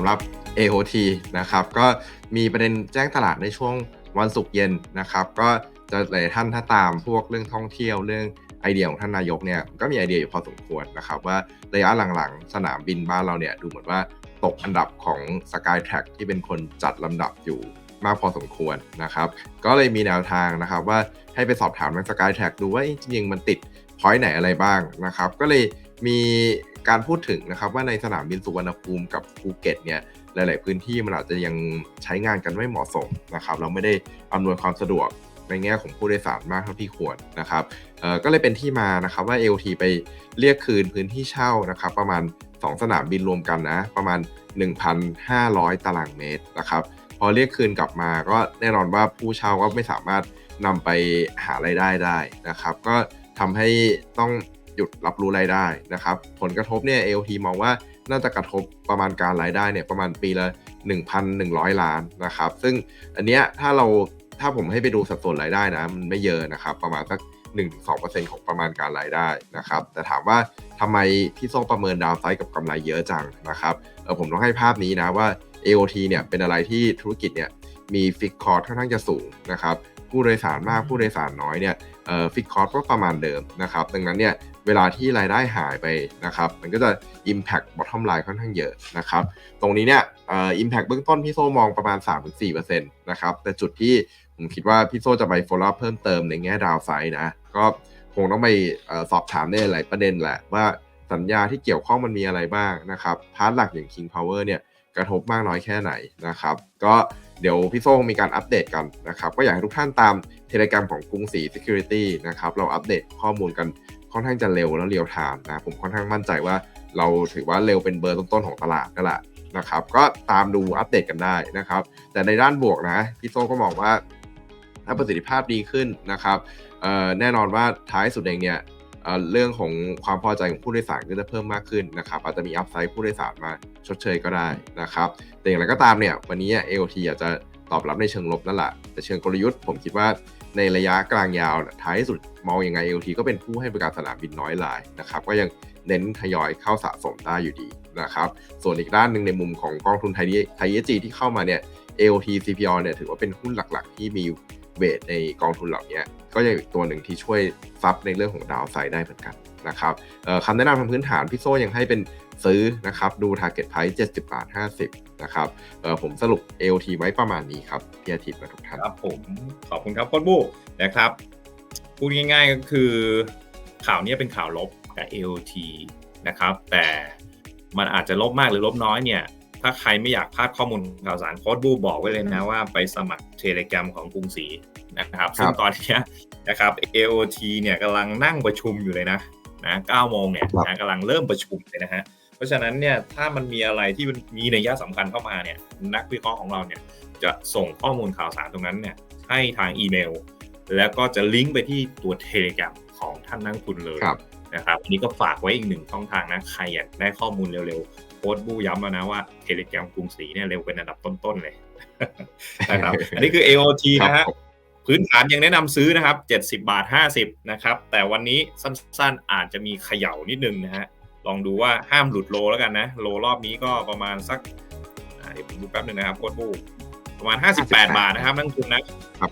ำหรับ AOT นะครับก็มีประเด็นแจ้งตลาดในช่วงวันศุกร์เย็นนะครับ ก็จะหลายท่านถ้าตามพวกเรื่องท่องเที่ยวเรื่องไอเดียของท่านนายกเนี่ยก็มีไอเดียอยู่พอสมควรนะครับ ว่าระยะหลังๆ สนามบินบ้านเราเนี่ยดูเหมือนว่าตกอันดับของ Skytrack ที่เป็นคนจัดลำดับอยู่มากพอสมควรนะครับ ก็เลยมีแนวทางนะครับว่าให้ไปสอบถามทาง Skytrack ดูว่าจริงๆมันติดพอยต์ไหนอะไรบ้างนะครับ ก็เลยมี การพูดถึงนะครับว่าในสนามบินสุวรรณภูมิกับภูเก็ตเนี่ยหลาย ๆ พื้นที่มันอาจจะยังใช้งานกันไม่เหมาะสมนะครับ เราไม่ได้อำนวยความสะดวกในแง่ของผู้โดยสารมากเท่าที่ควรนะครับก็เลยเป็นที่มานะครับว่า LT ไปเรียกคืนพื้นที่เช่านะครับประมาณ 2 สนามบินรวมกันนะประมาณ 1,500 ตารางเมตรนะครับพอเรียกคืนกลับมาก็แน่นอนว่าผู้เช่าก็ไม่สามารถนำไปหารายได้ได้นะครับ ก็ทำให้ต้อง หยุดรับรู้รายได้นะครับ ผลกระทบเนี่ย LT มองว่าน่าจะกระทบประมาณการรายได้เนี่ยประมาณปีละ 1,100 ล้านนะครับ ซึ่งอันเนี้ยถ้าเราถ้าผมให้ไปดูสัดส่วนรายได้นะมันไม่เยอะนะครับ ประมาณสัก 1-2%ของประมาณการรายได้นะครับ แต่ถามว่าทำไมพี่โซ่ประเมินดาวไซด์กับกำไรเยอะจังนะครับเออผมต้องให้ภาพนี้นะว่า AOT เนี่ยเป็นอะไรที่ธุรกิจเนี่ย มีฟิกคอร์ค่อนข้างจะสูงนะครับผู้โดยสารมากผู้โดยสารน้อยเนี่ยฟิกคอร์ก็ประมาณเดิมนะครับดังนั้นเนี่ยเวลาที่รายได้หายไปนะครับมันก็จะ Impact Bottom Line ค่อนข้างเยอะนะครับตรงนี้เนี่ยอ่อ Impact เบื้องต้นพี่โซมองประมาณ 3-4%นะครับแต่จุดที่ผมคิดว่าพี่โซจะไป follow up เพิ่มเติมในแง่ดาวไซด์นะก็คงต้องไปอสอบถามในหลายประเด็นแหละว่าสัญญาที่เกี่ยวข้องมันมีอะไรบ้างนะครับพาร์ทหลักอย่าง King Power เนี่ยกระทบมากน้อยแค่ไหนนะครับก็ เดี๋ยวพี่โซ่มีการอัปเดตกันนะครับ ก็อยากให้ทุกท่านตามเทเลกรมของกรุงศรี Security นะครับ เราอัปเดตข้อมูลกันค่อนข้างจะเร็วแล้วเรียวไทม์นะ ผมค่อนข้างมั่นใจว่าเราถือว่าเร็วเป็นเบอร์ต้นๆของตลาดก็แหละนะครับ ก็ตามดูอัปเดตกันได้นะครับ แต่ในด้านบวกนะ พี่โซ่ก็มองว่าถ้าประสิทธิภาพดีขึ้นนะครับแน่นอนว่าท้ายสุดเองเนี่ย เรื่องของความพอใจของผู้โดยสารก็จะเพิ่มมากขึ้นนะครับอาจจะมีอัพไซด์ผู้โดยสารมาชดเชยก็ได้นะครับแต่อย่างไรก็ตามเนี่ยวันนี้ AOT อาจจะตอบรับในเชิงลบนั่นแหละแต่เชิงกลยุทธ์ผมคิดว่าในระยะกลางยาวท้ายสุดมองยังไง AOT ก็เป็นผู้ให้บริการสนามบินน้อยรายนะครับก็ยังเน้นทยอยเข้าสะสมได้อยู่ดีนะครับส่วนอีกด้านหนึ่งในมุมของกองทุนไทยไทยเอจีที่เข้ามาเนี่ย AOT CPO เนี่ยถือว่าเป็นหุ้นหลักๆ ที่มี เวทในกองทุนเหล่านี้ก็ยังอีกตัวหนึ่งที่ช่วยซับในเรื่องของดาวไซด์ได้เหมือนกันนะครับคำแนะนำทางพื้นฐานพี่โซ่ยังให้เป็นซื้อนะครับดู Target Price 70 บาท 50 นะครับผมสรุป AOT ไว้ประมาณนี้ครับพี่อาทิตย์และทุกท่านครับผมขอบคุณครับโค้ชบูนะครับพูดง่ายๆก็คือข่าวนี้เป็นข่าวลบกับ AOT นะครับแต่มันอาจจะลบมากหรือลบน้อยเนี่ย ถ้าใครไม่อยากพลาดข้อมูลข่าวสารโค้ชบูบอกไว้เลยนะว่าไปสมัครเทเล gram ของกรุงศรีนะครับ ซึ่งตอนเนี้ยนะครับ AOT เนี่ยกำลังนั่งประชุมอยู่เลยนะนะ9โมงเนี่ยนะกำลังเริ่มประชุมเลยนะฮะเพราะฉะนั้นเนี่ยถ้ามันมีอะไรที่มันมีนัยยะสำคัญเข้ามาเนี่ยนักวิเคราะห์ของเราเนี่ยจะส่งข้อมูลข่าวสารตรงนั้นเนี่ยให้ทางอีเมล แล้วก็จะลิงก์ไปที่ตัวเทเล gram ของท่านนักลงทุนเลยครับ นะครับอันนี้ก็ฝากไว้อีกหนึ่งช่องทางนะใครอยากได้ข้อมูลเร็วๆโค้ดบูย้ำแล้วนะว่าเทเล gram กรุงศรีเนี่ยเร็วเป็นอันดับต้นๆเลยนะครับอันนี้คือ AOT นะครัฮะบผมพื้นฐานยังแนะนำซื้อนะครับ 70 บาท 50 นะครับ แต่วันนี้สั้นๆอาจจะมีเขย่านิดนึงนะฮะลองดูว่าห้ามหลุดโลแล้วกันนะ โลรอบนี้ก็ประมาณสักอ่าเดี๋ยวผมดูแป๊บนึงนะครับโค้ดบูประมาณ 58 บาทนะครับนักลงทุนนะครับ